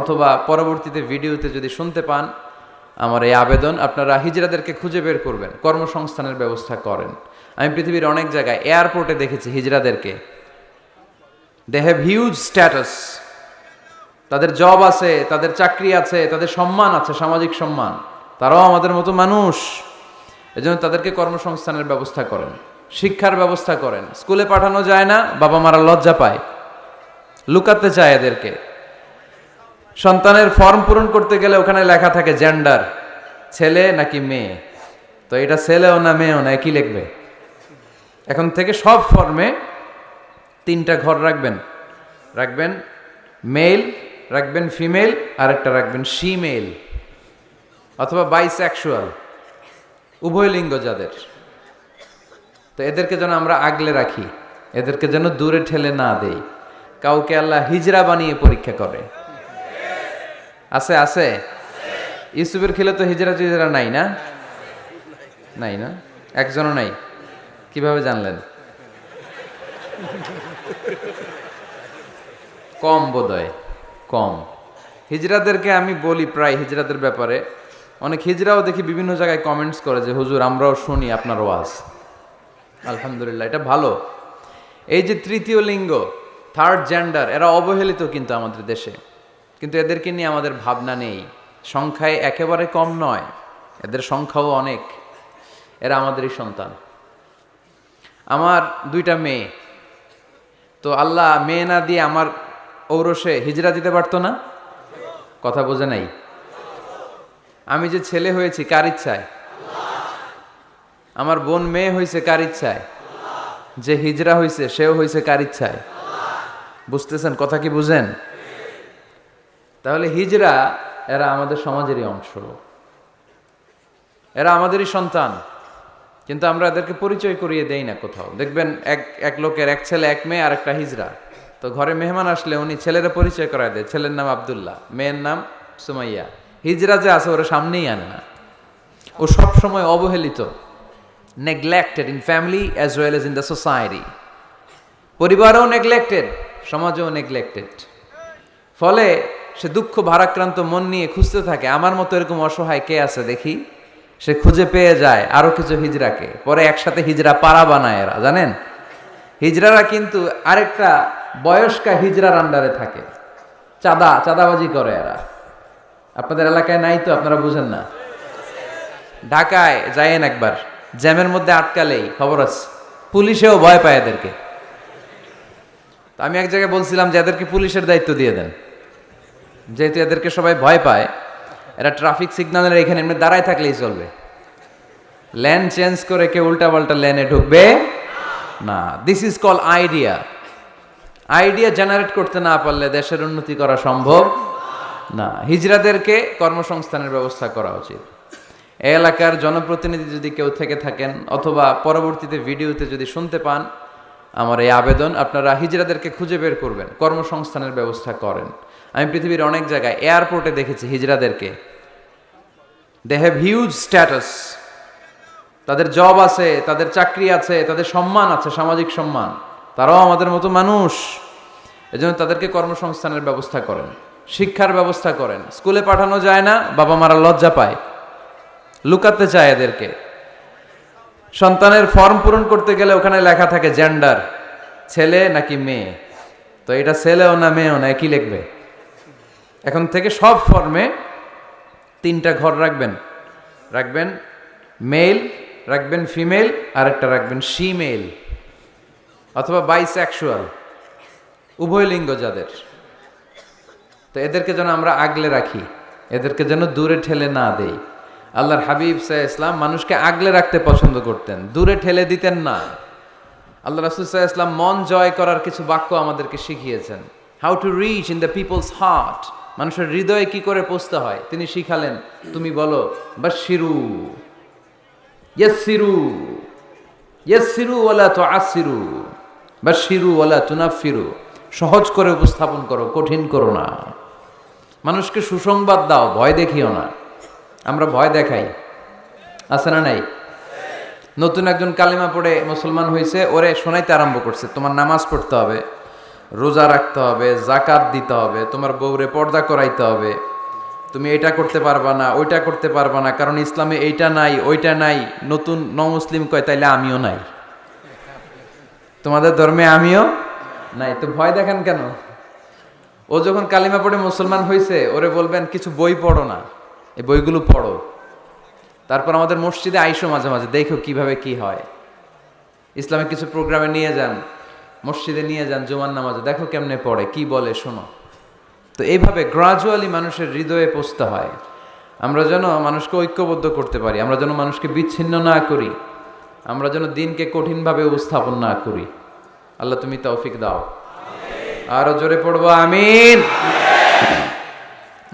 অথবা পরবর্তীতে ভিডিওতে যদি শুনতে পান আমার এই আবেদন, আপনারা হিজরাদেরকে খুঁজে বের করবেন, কর্মসংস্থানের ব্যবস্থা করেন। আমি পৃথিবীর অনেক জায়গায় এয়ারপোর্টে দেখেছি হিজরাদেরকে। দে হ্যাভ হিউজ স্ট্যাটাস তাদের জব আছে, তাদের চাকরি আছে, তাদের সম্মান আছে, সামাজিক সম্মান। তারাও আমাদের মতো মানুষ। এজন্য তাদেরকে কর্মসংস্থানের ব্যবস্থা করেন, শিক্ষার ব্যবস্থা করেন। স্কুলে পাঠানো যায় না বাবা মারা লজ্জা পায়। লুকাতে চায় এদেরকে। সন্তানের ফর্ম পূরণ করতে গেলে ওখানে লেখা থাকে জেন্ডার ছেলে নাকি মেয়ে? তো এটা ছেলেও না মেয়েও না কি লিখবে। এখন থেকে সব ফর্মে তিনটা ঘর রাখবেন। রাখবেন মেল রাখবেন ফিমেল আর একটা রাখবেন শিমেল অথবা বাইসেক্সুয়াল উভয় লিঙ্গ যাদের। তো এদেরকে যেন আমরা আগলে রাখি, এদেরকে যেন দূরে ঠেলে না দেই। কাউকে আল্লাহ হিজরা বানিয়ে পরীক্ষা করে। আছে আছে? ইউসুফের খেলে তো হিজরা টিজরা নাই না? নাই না? একজনও নাই? কীভাবে জানলেন? কম বোধহয়, কম। হিজরাদেরকে আমি বলি প্রায় হিজরাদের ব্যাপারে। অনেক হিজরাও দেখি বিভিন্ন জায়গায় কমেন্টস করে যে, হুজুর, আমরাও শুনি আপনার ওয়াজ। আলহামদুলিল্লাহ, এটা ভালো। এই যে তৃতীয় লিঙ্গ থার্ড জেন্ডার এরা অবহেলিত কিন্তু আমাদের দেশে। কিন্তু এদেরকে নিয়ে আমাদের ভাবনা নেই। সংখ্যায় একেবারে কম নয়। এদের সংখ্যাও অনেক। এরা আমাদেরই সন্তান। আমার দুইটা মেয়ে। তো আল্লাহ মেয়ে না দিয়ে আমার ঔরসে হিজরা দিতে পারতো না? কথা বোঝে নাই। আমি যে ছেলে হয়েছি, কার ইচ্ছায়? আমার বোন মেয়ে হয়েছে, কার ইচ্ছায়? যে হিজরা হয়েছে, সেও হয়েছে, কার ইচ্ছায়? বুঝতেছেন? কথা কি বুঝেন? তাহলে হিজরা এরা আমাদের সমাজেরই অংশ। এরা আমাদেরই সন্তান। কিন্তু আমরা এদেরকে পরিচয় করিয়ে দেই না কোথাও। দেখবেন এক এক লোকের এক ছেলে, এক মেয়ে আর একটা হিজরা। তো ঘরে মেহমান আসলে উনি ছেলেরা পরিচয় করায় দেয়। ছেলের নাম আবদুল্লাহ, মেয়ের নাম সুমাইয়া। হিজরা যে আছে ওরা সামনেই আনে না। ও সব সময় অবহেলিত neglected in family as well as in the society পরিবারও নেগলেক্টেড সমাজেও নেগলেক্টেড ফলে সে দুঃখ ভারাক্রান্ত মন নিয়ে খুঁজতে থাকে, আমার মতো এরকম অসহায় কে আছে দেখি? সে খুঁজে পেয়ে যায় আরও কিছু হিজড়াকে, পরে একসাথে হিজড়া পাড়া বানায় এরা, জানেন? হিজড়ারা কিন্তু আরেকটা বয়স্কা হিজড়ার আন্ডারে থাকে, চাঁদা, চাঁদাবাজি করে এরা। আপনাদের এলাকায় নাই তো, আপনারা বুঝেন না। ঢাকায় যায়েন একবার, জ্যামের মধ্যে আটকালেই, খবর আছে। পুলিশেও ভয় পায় এদেরকে। আমি এক জায়গায় বলছিলাম যে এদেরকে পুলিশের দায়িত্ব দিয়ে দেন। যেহেতু এদেরকে সবাই ভয় পায়, এরা ট্রাফিক সিগন্যালের এখানে এমনি দাঁড়ায় থাকলেই চলবে। ল্যান চেঞ্জ করে কেউ উল্টা পাল্টা ল্যানে ঢুকবে না। This is call idea idea generate করতে না পারলে দেশের উন্নতি করা সম্ভব না। হিজড়াদেরকে কর্মসংস্থানের ব্যবস্থা করা উচিত। এলাকার জনপ্রতিনিধি যদি কেউ থেকে থাকেন, অথবা পরবর্তীতে ভিডিওতে যদি শুনতে পান আমার এই আবেদন আপনারা হিজড়াদেরকে খুঁজে বের করবেন, কর্মসংস্থানের ব্যবস্থা করেন। আমি পৃথিবীর অনেক জায়গায় এয়ারপোর্টে দেখেছি হিজড়াদেরকে দে হ্যাভ হিউজ স্ট্যাটাস তাদের জব আছে, তাদের চাকরি আছে, তাদের সম্মান আছে, সামাজিক সম্মান। তারাও আমাদের মতো মানুষ। এজন্য তাদেরকে কর্মসংস্থানের ব্যবস্থা করেন। শিক্ষার ব্যবস্থা করেন। স্কুলে পাঠানো যায় না, বাবা মারা লজ্জা পায়। লুকাতে চায় এদেরকে। সন্তানের ফর্ম পূরণ করতে গেলে ওখানে লেখা থাকে জেন্ডার ছেলে নাকি মেয়ে? তো এটা ছেলেও না মেয়েও না কি লিখবে। এখন থেকে সব ফর্মে তিনটা ঘর রাখবেন। রাখবেন মেল রাখবেন ফিমেল আর একটা রাখবেন শিমেল অথবা বাইসেক্সুয়াল উভয় লিঙ্গ যাদের। তো এদেরকে যেন আমরা আগলে রাখি, এদেরকে যেন দূরে ঠেলে না দেই। আল্লাহর হাবিব সাহ ইসলাম মানুষকে আগলে রাখতে পছন্দ করতেন, দূরে ঠেলে দিতেন না। আল্লাহ রাসুল সাহ ইসলাম মন জয় করার কিছু বাক্য আমাদেরকে শিখিয়েছেন। How to reach in the people's heart মানুষের হৃদয়ে কি করে পৌঁছতে হয়? তিনি শিখালেন, তুমি বলো বা শিরু ইয়াসিরু ইয়াসিরু ওয়ালা তো আসিরু বা শিরু ওয়ালা তুনাফিরু সহজ করে উপস্থাপন করো, কঠিন করো না। মানুষকে সুসংবাদ দাও, ভয় দেখিও না। আমরা ভয় দেখাই। আছে না নাই? নতুন একজন কালিমা পড়ে মুসলমান হয়েছে ওরে শোনাইতে আরম্ভ করছে, তোমার নামাজ পড়তে হবে, রোজা রাখতে হবে জাকাত দিতে হবে, তোমার বউরে পর্দা করাইতে হবে, তুমি এটা করতে পারবা না, ওইটা করতে পারবা না, কারণ ইসলামে এইটা নাই, ওইটা নাই, নতুন ন মুসলিম কয়, তাইলে আমিও নাই। তোমাদের ধর্মে আমিও নাই, তো ভয় দেখেন কেন? ও যখন কালিমা পড়ে মুসলমান হয়েছে ওরে বলবেন, কিছু বই পড়ো না। এই বইগুলো পড়ো। তারপর আমাদের মসজিদে আইসো মাঝে মাঝে, দেখো কীভাবে কি হয়। ইসলামিক কিছু প্রোগ্রামে নিয়ে যান, মসজিদে নিয়ে যান, জুমার নামাজে, দেখো কেমনে পড়ে, কি বলে শোনো। তো এইভাবে গ্রাজুয়ালি মানুষের হৃদয়ে পৌঁছতে হয়। আমরা যেন মানুষকে ঐক্যবদ্ধ করতে পারি, আমরা যেন মানুষকে বিচ্ছিন্ন না করি, আমরা যেন দিনকে কঠিনভাবে উপস্থাপন না করি। আল্লাহ তুমি তৌফিক দাও। আরও জোরে পড়ব, আমিন।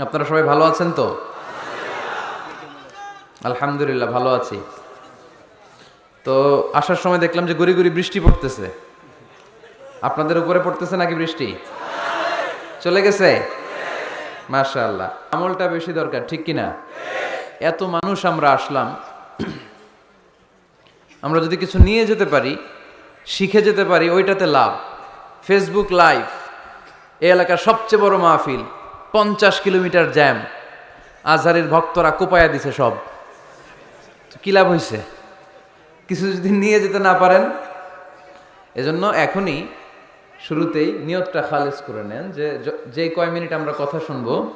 আপনারা সবাই ভালো আছেন তো? আলহামদুলিল্লাহ, ভালো আছি। তো আসার সময় দেখলাম যে গুড়ি গুড়ি বৃষ্টি পড়তেছে। আপনাদের উপরে পড়তেছে নাকি বৃষ্টি? চলে গেছে? মাশাআল্লাহ। আমলটা বেশি দরকার, ঠিক কিনা এত মানুষ আমরা আসলাম। আমরা যদি কিছু নিয়ে যেতে পারি, শিখে যেতে পারি, ওইটাতে লাভ। ফেসবুক লাইভ এই এলাকার সবচেয়ে বড় মাহফিল, পঞ্চাশ কিলোমিটার জ্যাম। আজহারের ভক্তরা কোপায়া দিছে সব। কি লাভ হয়েছে কিছু যদি নিয়ে যেতে না পারেন, এজন্য এখনই শুরুতেই নিয়তটা খালেজ করে নেন যে, য- কয় মিনিট আমরা কথা শুনব,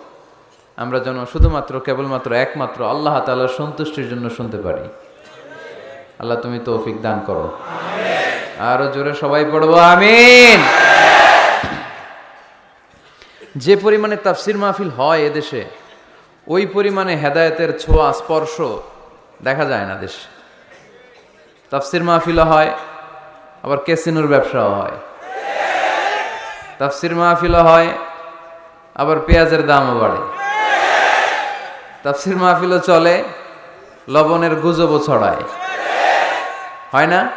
আমরা যেন শুধুমাত্র, কেবলমাত্র একমাত্র আল্লাহ তাআলার সন্তুষ্টির জন্য শুনতে পারি। আল্লাহ তুমি তৌফিক দান করো। আরও জোরে সবাই পড়ব, আমিন! যে পরিমাণে তাফসির মাহফিল হয় এদেশে, ওই পরিমাণে হেদায়তের ছোঁয়া, স্পর্শ দেখা যায় না দেশে। তাফসির মাহফিলও হয়, আবার কেসিনোর ব্যবসাও হয়। তাফসির মাহফিলও হয়, আবার পেঁয়াজের দামও বাড়ে। তাফসির মাহফিলও চলে, লবণের গুজবও ছড়ায়। হয় না?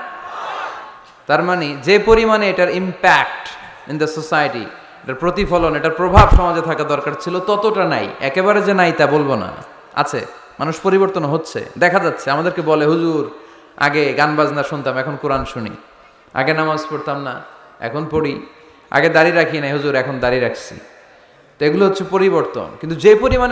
তার মানে যে পরিমাণে এটার ইম্প্যাক্ট ইন দ্য সোসাইটি এটার প্রতিফলন, এটার প্রভাব সমাজে থাকা দরকার ছিল, ততটা নাই। একেবারে যে নাই তা বলব না। আছে? মানুষ পরিবর্তন হচ্ছে। দেখা যাচ্ছে, আমাদেরকে বলে, হুজুর, আগে গান বাজনা শুনতাম, এখন কোরআন শুনি। আগে নামাজ পড়তাম না, এখন পড়ি। আগে দাড়ি রাখি নাই, হুজুর, এখন দাড়ি রাখছি। তো এগুলো হচ্ছে পরিবর্তন। কিন্তু যে পরিমাণে